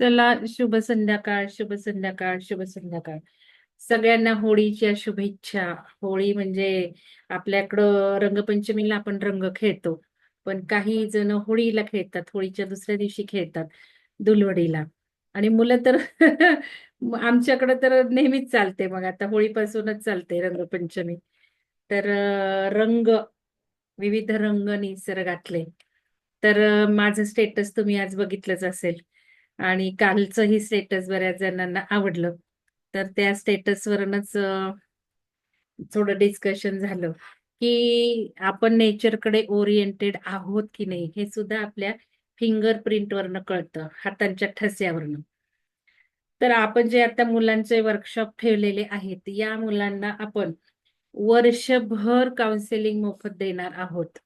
चला शुभ संध्याकाळ शुभ संध्याकाळ शुभ संध्याकाळ. सगळ्यांना होळीच्या शुभेच्छा. होळी म्हणजे आपल्याकडं रंगपंचमीला आपण रंग खेळतो पण काही जण होळीला खेळतात होळीच्या दुसऱ्या दिवशी खेळतात दुलवडीला. आणि मुलं तर आमच्याकडं तर नेहमीच चालते मग आता होळीपासूनच चालते रंगपंचमी. तर रंग विविध रंग निसर्गातले. तर माझं स्टेटस तुम्ही आज बघितलंच असेल. आणि कालचंही स्टेटस बऱ्याच जणांना आवडलं. तर त्या स्टेटसवरूनच थोडं डिस्कशन झालं की आपण नेचरकडे ओरिएंटेड आहोत की नाही हे सुद्धा आपल्या फिंगरप्रिंटवरनं कळतं हातांच्या ठस्यावरनं तर आपण जे आता मुलांचे वर्कशॉप ठेवलेले आहेत या मुलांना आपण वर्षभर काउन्सिलिंग मोफत देणार आहोत.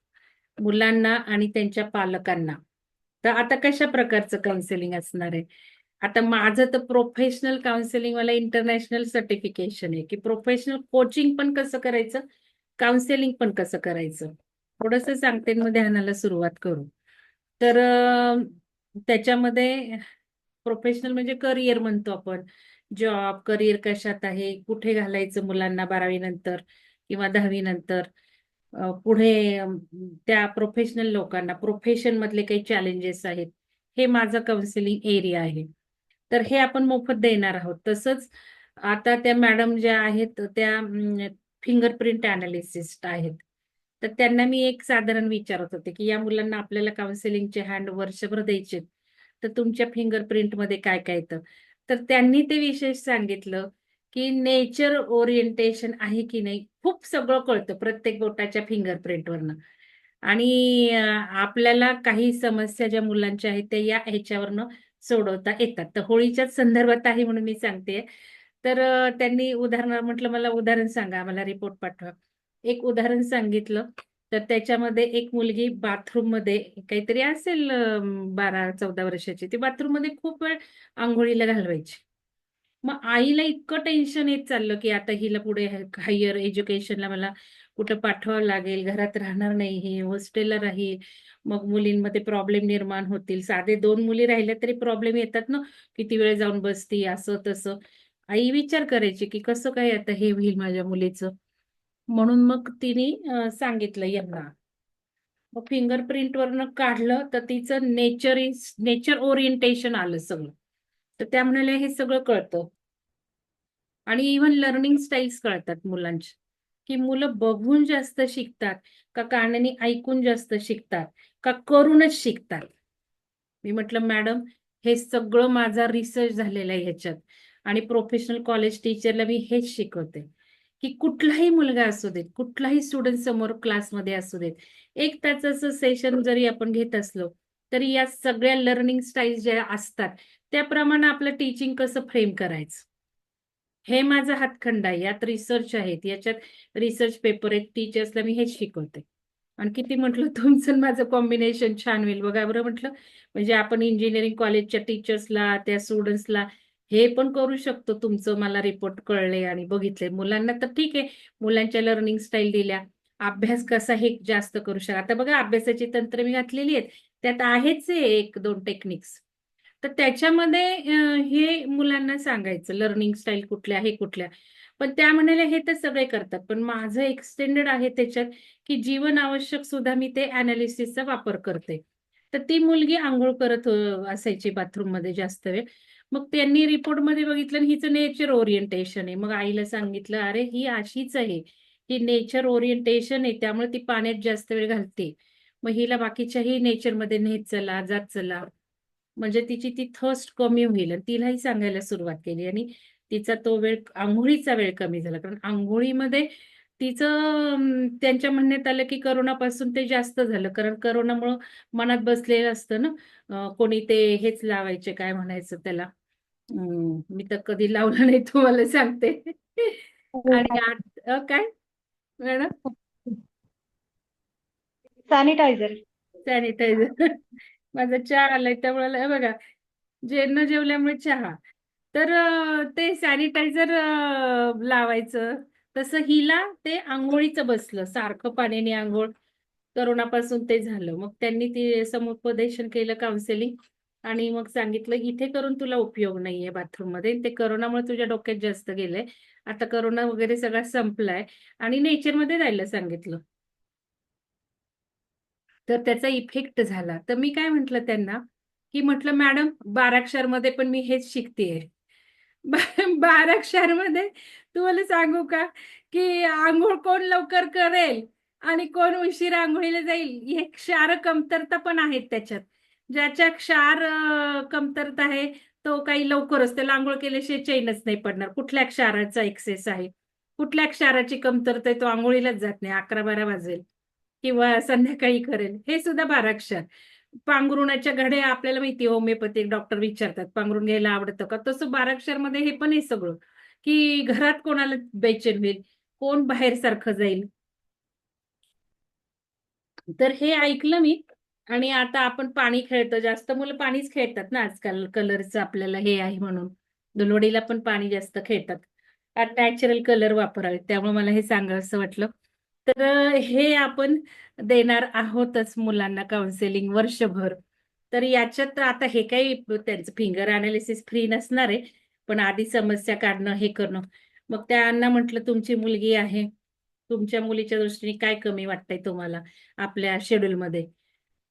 मुलांना आणि त्यांच्या पालकांना. तर आता कशा प्रकारचं काउन्सिलिंग असणार आहे? आता माझं तर प्रोफेशनल काउन्सिलिंग मला इंटरनॅशनल सर्टिफिकेशन आहे. की प्रोफेशनल कोचिंग पण कसं करायचं? काउन्सिलिंग पण कसं करायचं? थोडंसं सांगते मग ध्यानाला सुरुवात करू. तर त्याच्यामध्ये प्रोफेशनल म्हणजे करिअर म्हणतो आपण. जॉब करिअर कशात आहे? कुठे घालायचं मुलांना बारावी नंतर किंवा दहावी नंतर? पुढे त्या प्रोफेशनल लोकांना प्रोफेशन मधले काही चॅलेंजेस आहेत हे माझं काउन्सिलिंग एरिया आहे. तर हे आपण मोफत देणार आहोत. तसंच आता त्या मॅडम ज्या आहेत त्या फिंगरप्रिंट अनालिसिस्ट आहेत. तर त्यांना मी एक साधारण विचारत होते की या मुलांना आपल्याला काउन्सिलिंगचे हँड वर्षभर द्यायचे तर तुमच्या फिंगरप्रिंटमध्ये काय काय येतं? तर त्यांनी ते विशेष सांगितलं की नेचर ओरिएंटेशन आहे की नाही? खूप सगळं कळतं प्रत्येक बोटाच्या फिंगरप्रिंटवरनं आणि आपल्याला काही समस्या ज्या मुलांच्या आहेत त्या या ह्याच्यावरनं सोडवता येतात. तर होळीच्याच संदर्भात आहे म्हणून मी सांगते. तर त्यांनी उदाहरण म्हटलं मला उदाहरण सांगा मला रिपोर्ट पाठवा. एक उदाहरण सांगितलं तर त्याच्यामध्ये एक मुलगी बाथरूममध्ये काहीतरी असेल बारा चौदा वर्षाची ती बाथरूममध्ये खूप वेळ आंघोळीला घालवायची. मग आईला इतकं टेन्शन येत चाललं की आता हिला पुढे हायर एज्युकेशनला मला कुठं पाठवावं लागेल घरात राहणार नाही हे हॉस्टेलला राहील. मग मुलींमध्ये प्रॉब्लेम निर्माण होतील. साधे दोन मुली राहिल्या तरी प्रॉब्लेम येतात ना किती वेळ जाऊन बसती असं तसं. आई विचार करायची की कसं काय आता हे होईल माझ्या मुलीचं? म्हणून मग तिने सांगितलं यांना. मग फिंगरप्रिंट वरनं काढलं तर तिचं नेचर इज नेचर ओरिएंटेशन आलं सगळं. तर त्या म्हणाल्या हे सगळं कळतं. आणि इव्हन लर्निंग स्टाईल्स कळतात मुलांची. की मुलं बघून जास्त शिकतात का कानाने ऐकून जास्त शिकतात का करूनच शिकतात. मी म्हटलं मॅडम हे सगळं माझा रिसर्च झालेला आहे ह्याच्यात. आणि प्रोफेशनल कॉलेज टीचरला मी हेच शिकवते की कुठलाही मुलगा असू देत कुठलाही स्टुडंट समोर क्लासमध्ये असू देत एक तासाचं सेशन जरी आपण घेत असलो तरी या सगळ्या लर्निंग स्टाईल ज्या असतात त्याप्रमाणे आपलं टीचिंग कसं फ्रेम करायचं? हे माझा हातखंड आहे. यात रिसर्च आहेत. याच्यात रिसर्च पेपर आहेत. टीचर्सला मी हेच शिकवते. आणि किती म्हटलं तुमचं माझं कॉम्बिनेशन छान होईल. बघा बरं म्हटलं म्हणजे आपण इंजिनिअरिंग कॉलेजच्या टीचर्सला त्या स्टुडंट्सला हे पण करू शकतो. तुमचं मला रिपोर्ट कळले आणि बघितले. मुलांना तर ठीक आहे. मुलांच्या लर्निंग स्टाईल दिल्या. अभ्यास कसा हे जास्त करू शकता. आता बघा अभ्यासाची तंत्र मी घातलेली आहेत. त्यात आहेच आहे एक दोन टेक्निक्स तर त्याच्यामध्ये हे मुलांना सांगायचं लर्निंग स्टाईल कुठल्या हे कुठल्या. पण त्या म्हणाल्या हे तर सगळे करतात पण माझं एक्सटेंडेड आहे त्याच्यात की जीवन आवश्यक सुद्धा मी ते अनालिसिसचा वापर करते. तर ती मुलगी आंघोळ करत असायची बाथरूममध्ये जास्त वेळ. मग त्यांनी रिपोर्टमध्ये बघितलं हिचं नेचर ओरिएंटेशन आहे. मग आईला सांगितलं अरे ही अशीच आहे. ही नेचर ओरिएंटेशन आहे त्यामुळे ती पाण्यात जास्त वेळ घालते. मग हिला बाकीच्याही नेचरमध्ये नेत चला जात चला. म्हणजे तिची ती थर्स्ट कमी होईल आणि तिलाही सांगायला सुरुवात केली आणि तिचा तो वेळ आंघोळीचा वेळ कमी झाला. कारण आंघोळीमध्ये तिचं त्यांच्या म्हणण्यात आलं की करोनापासून ते जास्त झालं. कारण करोनामुळं मनात बसलेलं असतं ना कोणी ते हेच लावायचे काय म्हणायचं त्याला. मी तर कधी लावलं नाही तुम्हाला सांगते. आणि आत- अं, काय? मॅडम? सॅनिटायझर. सॅनिटायझर. माझा चहा आलाय त्यामुळे बघा जे न जेवल्यामुळे चहा. तर ते सॅनिटायझर लावायचं. तसं हिला ते आंघोळीचं बसलं सारखं पाण्याने आंघोळ करोनापासून ते झालं. मग त्यांनी ते समुपदेशन केलं काउन्सिलिंग आणि मग सांगितलं इथे करून तुला उपयोग नाहीये बाथरूममध्ये ते करोनामुळे तुझ्या डोक्यात जास्त गेलंय. आता करोना वगैरे सगळा संपलाय. आणि नेचरमध्ये राहायला सांगितलं. तर त्याचा इफेक्ट झाला. तर मी काय म्हंटल त्यांना? की म्हटलं मॅडम बाराक्षरमध्ये पण मी हेच शिकतेय. बाराक्षरमध्ये तुम्हाला सांगू का? की आंघोळ कोण लवकर करेल आणि कोण उशीर आंघोळीला जाईल? हे क्षार कमतरता पण आहेत त्याच्यात. ज्याच्या क्षार कमतरता आहे तो काही लवकरच त्याला आंघोळ केल्याशिवाय चैनच नाही पडणार. कुठल्या क्षाराचा एक्सेस आहे? कुठल्या क्षाराची कमतरता आहे? तो आंघोळीलाच जात नाही. अकरा बारा वाजेल. किंवा संध्याकाळी करेल हे सुद्धा बाराक्षर पांघरुणाच्या घड्या आपल्याला माहिती होमिओपॅथिक डॉक्टर विचारतात पांघरून घ्यायला आवडतं का? तसं बाराक्षरमध्ये हे पण आहे सगळं की घरात कोणाला बेचैन होईल? कोण बाहेर सारखं जाईल? तर हे ऐकलं मी आणि आता आपण पाणी खेळतो जास्त मुलं पाणीच खेळतात ना आजकाल कलरचं आपल्याला हे आहे म्हणून. दुलवडीला पण पाणी जास्त खेळतात. नॅचरल कलर वापरावे त्यामुळे मला हे सांगावं वाटलं. तर हे आपण देणार आहोतच मुलांना काउन्सिलिंग वर्षभर. तर याच्यात आता हे काही त्यांचं फिंगर अनालिसिस फ्री नसणार आहे पण आधी समस्या काढणं हे करणं. मग त्यांना म्हटलं तुमची मुलगी आहे. तुमच्या मुलीच्या दृष्टीने काय कमी वाटतंय तुम्हाला आपल्या शेड्यूलमध्ये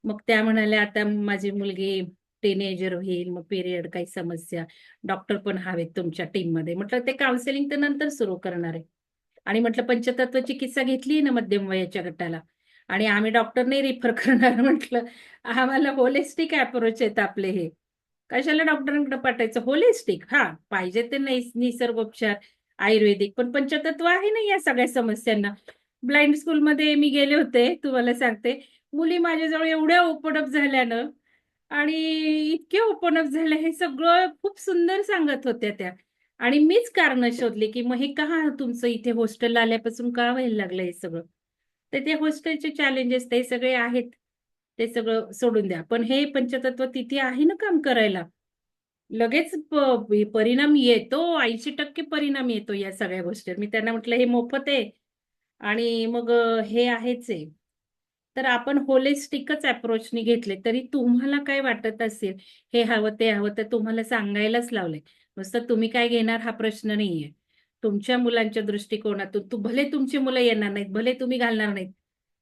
मग त्या म्हणाल्या आता माझी मुलगी टीनेजर होईल मग पिरियड काही समस्या. डॉक्टर पण हवेत तुमच्या टीममध्ये म्हटलं ते काउन्सिलिंग तर नंतर सुरू करणार आहे. आणि म्हटलं पंचतत्व चिकित्सा घेतली ना मध्यम वयाच्या गटाला. आणि आम्ही डॉक्टर नाही रिफर करणार म्हटलं आम्हाला होलिस्टिक अप्रोच आहेत आपले हे. कशाला डॉक्टरांकडे पाठायचं होलिस्टिक हा पाहिजे ते नाही निसर्गोपचार आयुर्वेदिक. पण पंचतत्व आहे ना या सगळ्या समस्यांना. ब्लाइंड स्कूलमध्ये मी गेले होते तुम्हाला सांगते. मुली माझ्याजवळ एवढ्या ओपन अप झाल्यानं आणि इतके ओपन अप झाले हे सगळं खूप सुंदर सांगत होत्या त्या. आणि मीच कारण शोधली की मग हे का तुमचं इथे हॉस्टेल आल्यापासून का व्हायला लागलं हे सगळं? तर ते हॉस्टेलचे चॅलेंजेस ते सगळे आहेत. ते सगळं सोडून द्या. पण हे पंचतत्व तिथे आहे ना काम करायला? लगेच परिणाम येतो. ऐंशी टक्के परिणाम येतो या सगळ्या गोष्टीवर. मी त्यांना म्हटलं हे मोफत आहे. आणि मग हे आहेच आहे. तर आपण होलिस्टिकच अप्रोचनी घेतले तरी तुम्हाला काय वाटत असेल? हे हवं ते हवं तर तुम्हाला सांगायलाच लावलंय. नुसतं तुम्ही काय घेणार हा प्रश्न नाहीये. तुमच्या मुलांच्या दृष्टिकोनातून तु, भले तुमची मुलं येणार नाहीत भले तुम्ही घालणार नाहीत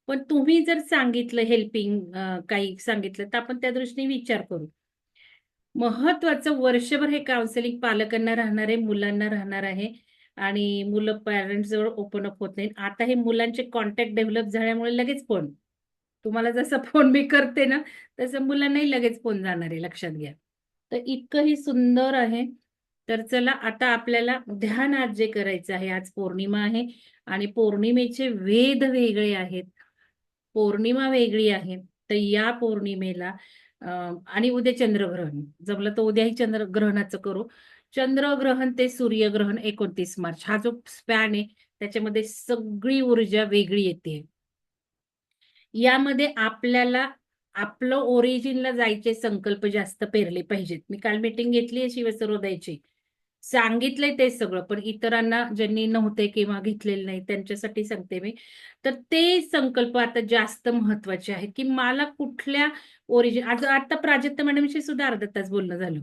पण तुम्ही जर सांगितलं हेल्पिंग काही सांगितलं तर आपण त्या दृष्टीने विचार करू. महत्वाचं वर्षभर हे काउन्सिलिंग पालकांना राहणार आहे मुलांना राहणार आहे आणि मुलं पॅरेंट्स जवळ ओपन अप होत नाहीत. आता हे मुलांचे कॉन्टॅक्ट डेव्हलप झाल्यामुळे लगेच फोन तुम्हाला जसं फोन मी करते ना तसं मुलांनाही लगेच फोन जाणार आहे लक्षात घ्या. तर इतकंही सुंदर आहे. तर चला आता आपल्याला ध्यान आज जे करायचं आहे आज पौर्णिमा आहे आणि पौर्णिमेचे वेद वेगळे आहेत. पौर्णिमा वेगळी आहे. तर या पौर्णिमेला आणि उद्या चंद्रग्रहण. जमलं तर उद्याही चंद्रग्रहणाचं करू. चंद्रग्रहण ते सूर्यग्रहण एकोणतीस मार्च. हा जो स्पॅन आहे त्याच्यामध्ये सगळी ऊर्जा वेगळी येते. यामध्ये आपल्याला आपलं ओरिजिनला जायचे संकल्प जास्त पेरले पाहिजेत. मी काल मीटिंग घेतली आहे शिवसरोदयाची सांगितलंय ते सगळं पण इतरांना ज्यांनी नव्हते किंवा घेतलेले नाही त्यांच्यासाठी सांगते मी. तर ते संकल्प आता जास्त महत्त्वाचे आहेत की मला कुठल्या ओरिजिन आज आता प्राजक्त मॅडमशी सुद्धा अर्धा तास बोलणं झालं.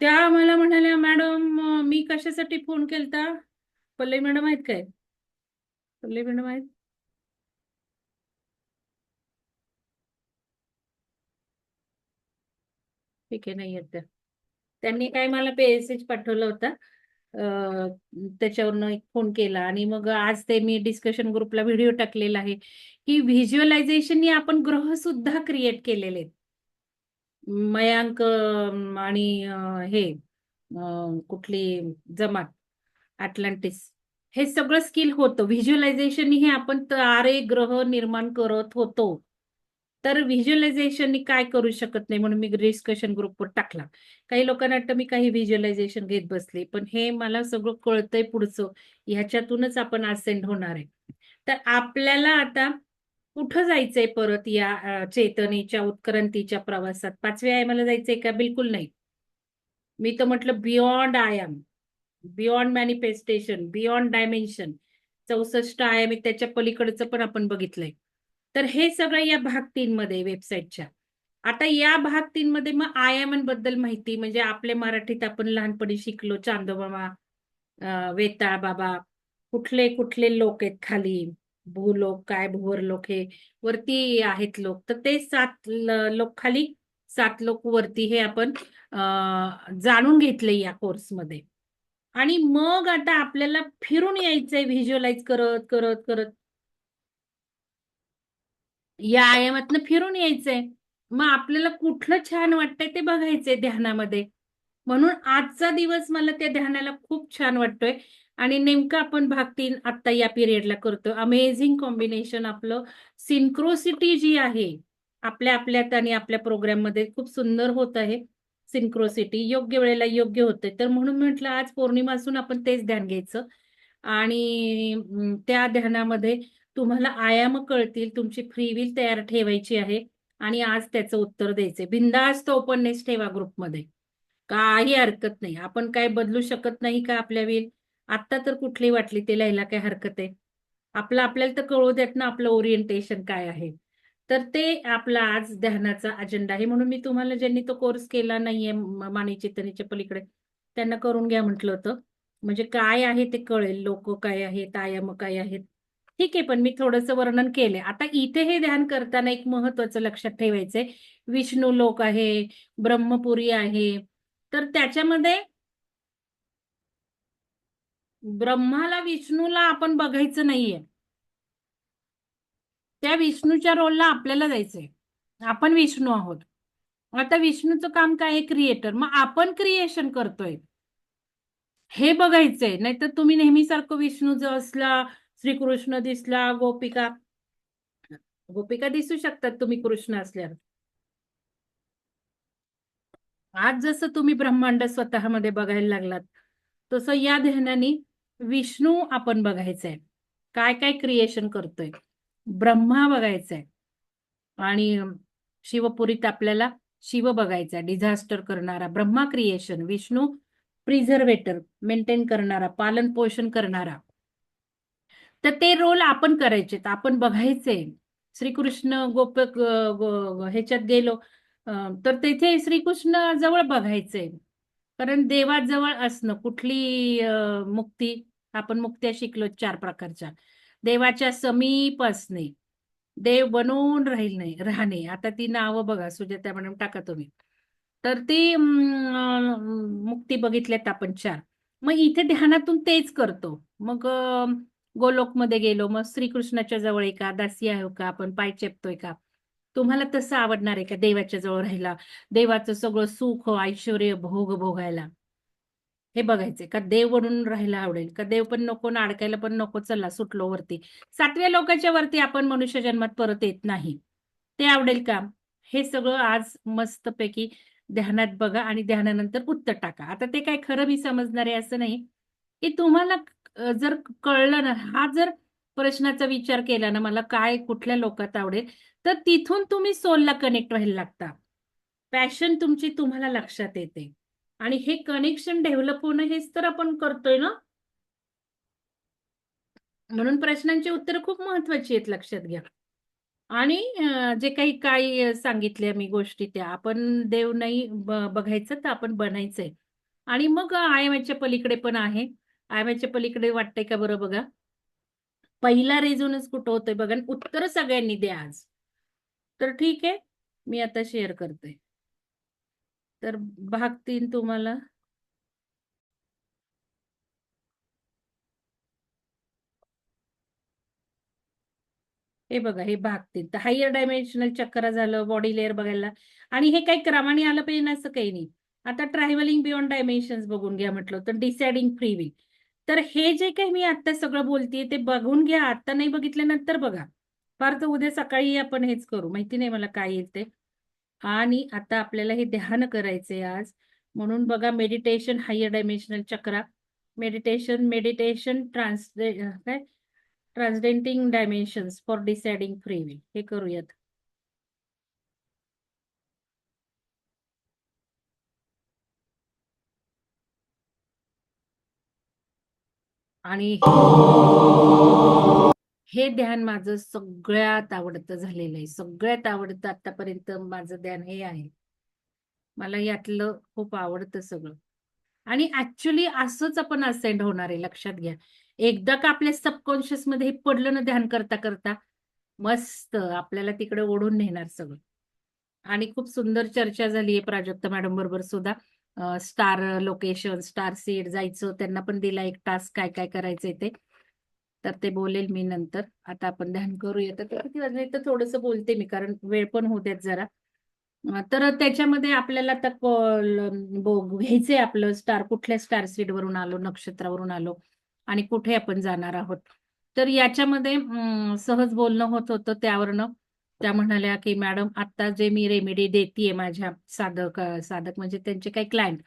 त्या मला म्हणाल्या मॅडम मी कशासाठी फोन केलता? पल्लई मॅडम आहेत काय? पल्ले मॅडम आहेत? ठीक आहे नाही येत त्या त्यांनी काय मला मेसेज पाठवला होता. त्याच्यावरनं एक फोन केला आणि मग आज ते मी डिस्कशन ग्रुपला व्हिडिओ टाकलेला आहे. की व्हिज्युअलायझेशननी आपण ग्रह सुद्धा क्रिएट केलेले मयांक आणि हे कुठली जमात अटलांटिस हे सगळं स्किल होतं. व्हिज्युअलायझेशन हे आपण तारे ग्रह निर्माण करत होतो. तर व्हिज्युअलायझेशन काय करू शकत नाही म्हणून मी डिस्कशन ग्रुपवर टाकला. काही लोकांना वाटतं मी काही व्हिज्युअलायझेशन घेत बसले पण हे मला सगळं कळतंय पुढचं. ह्याच्यातूनच आपण असेंड होणार आहे. तर आपल्याला आता कुठं जायचंय परत या चेतनेच्या उत्क्रांतीच्या प्रवासात? पाचव्या आयामाला जायचंय का? बिलकुल नाही. मी तर म्हटलं बियॉन्ड आयाम बियॉन्ड मॅनिफेस्टेशन बियॉन्ड डायमेन्शन चौसष्ट आयाम त्याच्या पलीकडचं पण आपण बघितलंय. तर हे सगळं या भाग तीन मध्ये वेबसाईटच्या आता या भाग तीन मध्ये मग आयामांबद्दल माहिती म्हणजे आपल्या मराठीत आपण लहानपणी शिकलो चांदोबाबा वेताळ बाबा कुठले कुठले लोक आहेत खाली? भूलोक काय भूवर लोक हे वरती आहेत लोक. तर ते सात लोक खाली सात लोक वरती हे आपण जाणून घेतले या कोर्समध्ये आणि मग आता आपल्याला फिरून यायचंय व्हिज्युअलाइज करत करत करत. या आयामातनं फिरून यायचंय. मग आपल्याला कुठलं छान वाटतंय ते बघायचंय ध्यानामध्ये. म्हणून आजचा दिवस मला त्या ध्यानाला खूप छान वाटतोय. आणि नेमकं आपण भाग तीन आत्ता या पिरियडला करतो अमेझिंग कॉम्बिनेशन आपलं सिन्क्रोसिटी जी आहे आपल्या आपल्यात आणि आपल्या प्रोग्राममध्ये खूप सुंदर होत आहे. सिन्क्रोसिटी योग्य वेळेला योग्य होते तर म्हणून म्हटलं आज पौर्णिमा असून आपण तेच ध्यान घ्यायचं. आणि त्या ध्यानामध्ये तुम्हाला आयाम कळतील तुमची फ्री विल तयार ठेवायची आहे आणि आज त्याचं उत्तर द्यायचंय. बिंदास्त ओपननेस ठेवा ग्रुपमध्ये काही हरकत नाही. आपण काय बदलू शकत नाही का आपल्या विल आत्ता तर कुठली वाटली ते लिहायला काय हरकत आहे? आपलं आपल्याला तर कळू देत ना आपलं ओरिएंटेशन काय आहे. तर ते आपला आज ध्यानाचा अजेंडा आहे. म्हणून मी तुम्हाला ज्यांनी तो कोर्स केला नाहीये माने चेतनेच्या पलीकडे त्यांना करून घ्या म्हटलं होतं. म्हणजे काय आहे ते कळेल. लोक काय आहेत आयाम काय आहेत? ठीक आहे पण मी थोडंसं वर्णन केले आता इथे हे ध्यान करताना एक महत्वाचं लक्षात ठेवायचंय. विष्णू लोक आहे ब्रह्मपुरी आहे. तर त्याच्यामध्ये ब्रह्माला विष्णूला आपण बघायचं नाहीये. त्या विष्णूच्या रोलला आपल्याला जायचंय. आपण विष्णू आहोत. आता विष्णूचं काम काय आहे? क्रिएटर मग आपण क्रिएशन करतोय. हे बघायचंय. नाहीतर तुम्ही नेहमीसारखं विष्णू जो असला श्रीकृष्ण दिसला गोपिका. गोपिका दिसू शकतात तुम्ही कृष्ण असल्यावर. आज जसं तुम्ही ब्रह्मांड स्वतःमध्ये बघायला लागलात तसं या ध्यानाने विष्णू आपण बघायचंय. काय काय क्रिएशन करतोय? ब्रह्मा बघायचंय. आणि शिवपुरीत आपल्याला शिव बघायचा डिझास्टर करणारा Brahma creation Vishnu preservator maintain करणारा पालन पोषण करणारा. तर ते रोल आपण करायचे. आपण बघायचे. श्रीकृष्ण गोप ह्याच्यात गेलो. तर तिथे श्रीकृष्ण जवळ बघायचंय कारण देवाजवळ असणं कुठली मुक्ती आपण मुक्त्या शिकलो चार प्रकारच्या. देवाच्या समीप असणे. देव बनवून राहील नाही राहणे. आता ती नावं बघा सुजाता मॅडम टाका तुम्ही. तर ती मुक्ती बघितल्यात आपण चार. मग इथे ध्यानातून तेच करतो. मग गोलोकमध्ये गेलो मग श्रीकृष्णाच्या जवळ आहे का दासी आहे का? आपण पाय चेपतोय का? तुम्हाला तसं आवडणार आहे का देवाच्या जवळ राहिला देवाचं सगळं सुख ऐश्वर भोग भोगायला? हे बघायचंय. का देव बनून राहायला आवडेल? का देव पण नको ना अडकायला पण नको? चला सुटलो वरती. सातव्या लोकांच्या वरती आपण मनुष्य जन्मात परत येत नाही. ते आवडेल का? हे सगळं आज मस्तपैकी ध्यानात बघा आणि ध्यानानंतर उत्तर टाका. आता ते काय खरं मी समजणार आहे असं नाही. की तुम्हाला जर कळलं ना हा जर प्रश्नाचा विचार केला ना मला काय कुठल्या लोकात आवडेल तर तिथून तुम्ही सोलला कनेक्ट व्हायला लागता. पॅशन तुमची तुम्हाला लक्षात येते. आणि हे कनेक्शन डेव्हलप होणं हेच तर आपण करतोय ना? म्हणून प्रश्नांची उत्तर खूप महत्वाची आहेत लक्षात घ्या. आणि जे काही काही सांगितल्या मी गोष्टी त्या आपण देव नाही बघायचं तर आपण बनायचंय. आणि मग आयएमएच्या पलीकडे पण आहे. आयम्याच्या पलीकडे वाटतंय का बरं बघा? पहिला रेझोनन्स कुठं होतंय बघा? आणि उत्तर सगळ्यांनी द्या आज. तर ठीक आहे मी आता शेअर करते. तर भाग तीन तुम्हाला. हे बघा हे भाग तीन. तर हायर डायमेन्शनल चक्र झालं बॉडी लेअर बघायला. आणि हे काही क्रमाने आलं पाहिजे ना असं काही नाही. आता ट्रॅव्हलिंग बियॉन्ड डायमेन्शन्स बघून घ्या म्हटलं तर डिसाइडिंग फ्री विल तर हे जे काही मी आता सगळं बोलतेय ते बघून घ्या. आता नाही बघितल्यानंतर बघा. फार तर उद्या सकाळी आपण हेच करू. माहिती नाही मला काय येईल ते. आणि आता आपल्याला हे ध्यान करायचंय आज. म्हणून बघा meditation higher dimensional chakra meditation meditation trans काय? Transcending dimensions for deciding free will हे करूयात. आणि हे ध्यान माझं सगळ्यात आवडतं झालेलं आहे. सगळ्यात आवडतं आतापर्यंत माझं ध्यान हे आहे. मला यातलं खूप आवडतं सगळं. आणि ऍक्च्युली असंच आपण असेंड होणार आहे लक्षात घ्या. एकदा का आपल्या सबकॉन्शियसमध्ये हे पडलं ना ध्यान करता करता मस्त आपल्याला तिकडे ओढून नेणार सगळं. आणि खूप सुंदर चर्चा झाली आहे प्राजक्ता मॅडम बरोबर सुद्धा. स्टार लोकेशन स्टार सीड जायचं त्यांना पण दिला एक टास्क काय काय करायचंय ते. तर ते बोलेल मी नंतर. आता आपण ध्यान करूया. तर किती वाजले? तर थोडस बोलते मी कारण वेळ पण होत्यात जरा. तर त्याच्यामध्ये आपल्याला आता घ्यायचंय आपलं स्टार कुठल्या स्टार सीड वरून आलो नक्षत्रावरून आलो आणि कुठे आपण जाणार आहोत. तर याच्यामध्ये सहज बोलणं होत होतं त्यावरनं. त्या म्हणाल्या की मॅडम आता जे मी रेमेडी देतीये माझ्या साधक साधक म्हणजे त्यांचे काही क्लायंट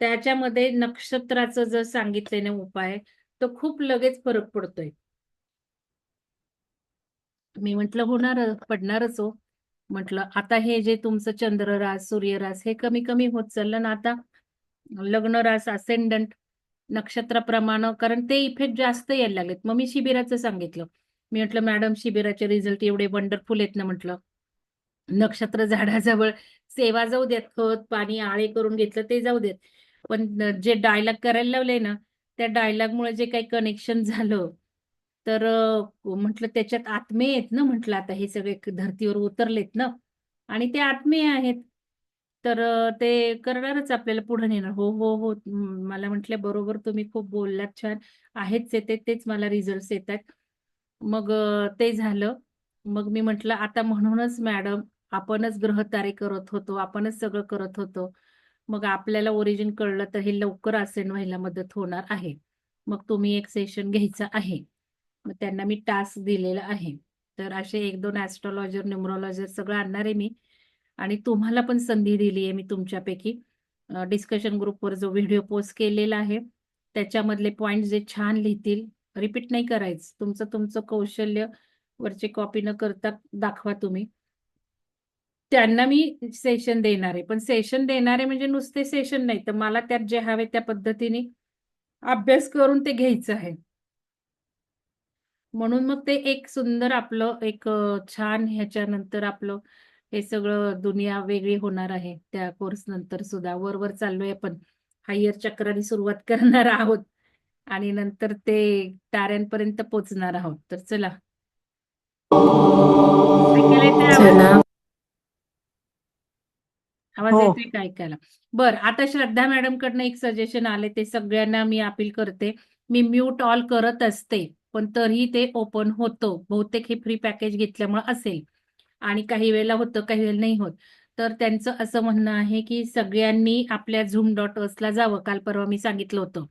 त्याच्यामध्ये नक्षत्राचं जर सांगितले ना उपाय तर खूप लगेच फरक पडतोय. मी म्हंटल होणार पडणारच हो. म्हटलं आता हे जे तुमचं चंद्ररास सूर्यरास हे कमी कमी होत चाललं ना आता लग्न रास असेंडंट नक्षत्राप्रमाणे कारण ते इफेक्ट जास्त यायला लागलेत. मग मी शिबिराचं सांगितलं. मी म्हटलं मॅडम शिबिराचे रिझल्ट एवढे वंडरफुल आहेत ना म्हटलं. नक्षत्र झाडाजवळ सेवा जाऊ देत खत पाणी आळे करून घेतलं ते जाऊ देत. पण जे डायलॉग करायला लावले ना त्या डायलॉग मुळे जे काही कनेक्शन झालं तर म्हटलं त्याच्यात आत्मे आहेत ना म्हटलं आता हे सगळे धर्तीवर उतरलेत ना आणि ते आत्मीय आहेत. तर ते करणारच आपल्याला पुढे नेणार. हो हो हो मला म्हटलं बरोबर तुम्ही खूप बोललात छान. आहेच येते तेच मला रिझल्ट येतात मग ते झालं. मग मी म्हटलं आता म्हणूनच मॅडम आपणच ग्रहतारे करत होतो आपणच सगळं करत होतो. मग आपल्याला ओरिजिन कळलं तर हे लवकर असेंड व्हायला मदत होणार आहे. मग तुम्ही एक सेशन घ्यायचं आहे. मग त्यांना मी टास्क दिलेला आहे. तर असे एक दोन ऍस्ट्रॉलॉजर न्युमरॉलॉजर सगळं आणणार आहे मी. आणि तुम्हाला पण संधी दिली आहे मी तुमच्यापैकी. डिस्कशन ग्रुपवर जो व्हिडिओ पोस्ट केलेला आहे त्याच्यामधले पॉईंट जे छान लिहितील रिपीट नाही करायचं. तुमचं तुमचं कौशल्य वरचे कॉपी न करता दाखवा तुम्ही. त्यांना मी सेशन देणार आहे. पण सेशन देणारे म्हणजे नुसते सेशन नाही. तर मला त्यात जे हवे त्या पद्धतीने अभ्यास करून ते घ्यायचं आहे. म्हणून मग ते एक सुंदर आपलं एक छान ह्याच्यानंतर आपलं हे सगळं दुनिया वेगळी होणार आहे. त्या कोर्स नंतर सुद्धा. वर वर चाललोय आपण. हायर चक्राने सुरुवात करणार आहोत. आणि नंतर ते ताऱ्यांपर्यंत पोहोचणार आहोत. तर चला. आवाज? हो. येतोय का ऐकायला? बर आता श्रद्धा मॅडम कडनं एक सजेशन आले ते सगळ्यांना मी अपील करते. मी म्यूट ऑल करत असते पण तरीही ते ओपन होतं. बहुतेक हे फ्री पॅकेज घेतल्यामुळे असेल. आणि काही वेळेला होतं काही वेळेला नाही होत. तर त्यांचं असं म्हणणं आहे की सगळ्यांनी आपल्या झूम डॉट ला जावं. काल परवा मी सांगितलं होतं.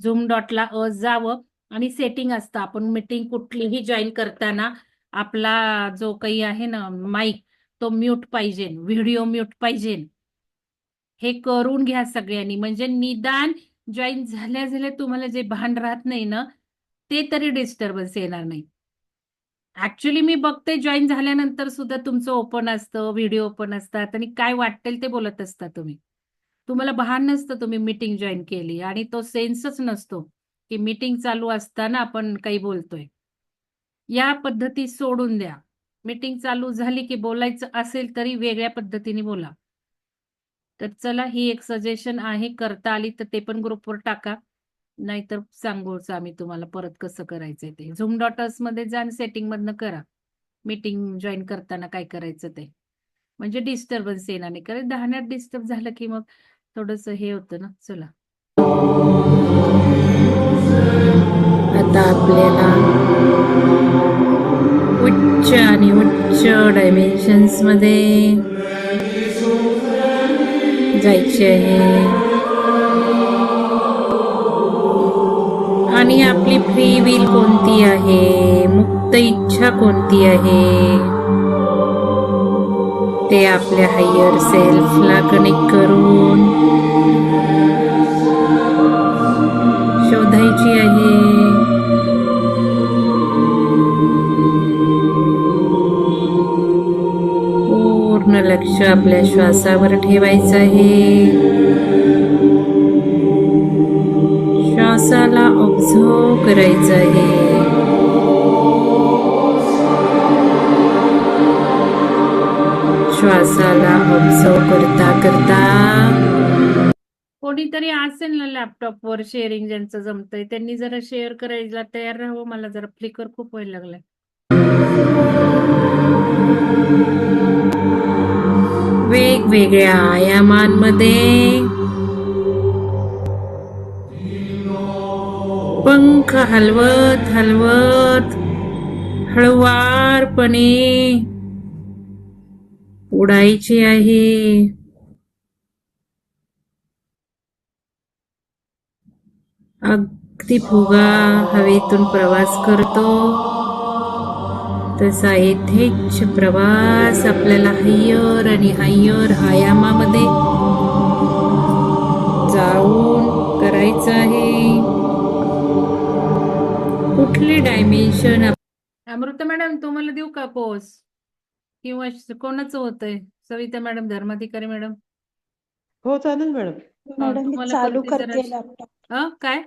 झूम डॉटला जावं आणि सेटिंग असतं. आपण मीटिंग कुठलीही जॉईन करताना आपला जो काही आहे ना माईक तो म्यूट पाहिजे व्हिडिओ म्यूट पाहिजे. हे करून घ्या सगळ्यांनी. म्हणजे निदान जॉईन झाल्या झाल्या तुम्हाला जे भान राहत नाही ना ते तरी डिस्टर्बन्स येणार नाही. ऍक्च्युली मी बघते जॉईन झाल्यानंतर सुद्धा तुमचं ओपन असतं व्हिडिओ ओपन असतात आणि काय वाटेल ते बोलत असता तुम्ही. तुम्हाला भान नसतं तुम्ही मीटिंग जॉईन केली आणि तो सेन्सच नसतो की मीटिंग चालू असताना आपण काही बोलतोय. या पद्धती सोडून द्या. मीटिंग चालू झाली की बोलायचं असेल तरी वेगळ्या पद्धतीने बोला. तर चला ही एक सजेशन आहे करता आली तर ते पण ग्रुपवर टाका. नाहीतर सांगूच आम्ही तुम्हाला परत कसं करायचंय ते. झूम डॉटर्समध्ये जा आणि सेटिंग मधनं करा. मीटिंग जॉईन करताना काय करायचं ते. म्हणजे डिस्टर्बन्स येणार नाही. कारण दहाण्यात डिस्टर्ब झालं की मग थोडस हे होतं ना चला. आता आपल्याला उच्च आणि उच्च डायमेन्शन्समध्ये जायचे आहे. आणि आपली फ्री विल कोणती आहे? मुक्त इच्छा कोणती आहे? ते आपल्या हायर सेल्फला कनेक्ट करून शोधायची आहे. पूर्ण लक्ष आपल्या श्वासावर ठेवायचं आहे. श्वासाला ऑब्झर्व करायचं आहे. श्वासाला ऑब्झर्व करता करता. कोणीतरी असेल ना लॅपटॉपवर शेअरिंग ज्यांचं जमतंय त्यांनी जरा शेअर करायला तयार राहावं. मला जरा फ्लिकर खूप व्हायला लागलाय. वेगवेगळ्या आयामांमध्ये. पंख हलवत हलवत हळुवारपणे उडायचे आहे. अगदी फुगा हवेतून प्रवास करतो. तसा येथेच प्रवास आपल्याला हायर आणि हायर आयामामध्ये जाऊन करायचं आहे. कुठले डायमेन्शन अमृत मॅडम तुम्हाला देऊ का पोस किंवा कोणाचं होतंय? Savita madam Dharmadhikari madam? हो चालेल मॅडम. मॅडम मी तुम्हाला चालू करते करते जरा- लॅपटॉप अ काय?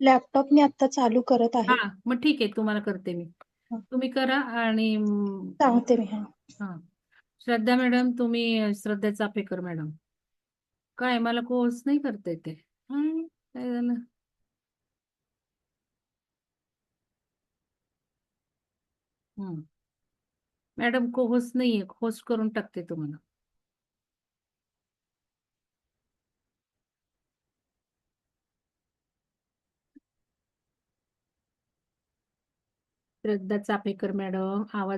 लॅपटॉप मी आता चालू करत आहे. हा मग ठीक आहे तुम्हाला करते मी. हा. तुम्ही करा आणि म, सांगते मी हा. हा. श्रद्धा मॅडम तुम्ही अ, श्रद्धा चापेकर मॅडम. काय मला कोर्स नाही करता येते हं, काय झालं? हं. मॅडम को होस्ट नाहीये. होस्ट करून टाकते तुम्हाला. श्रद्धा चापेकर मॅडम आवाज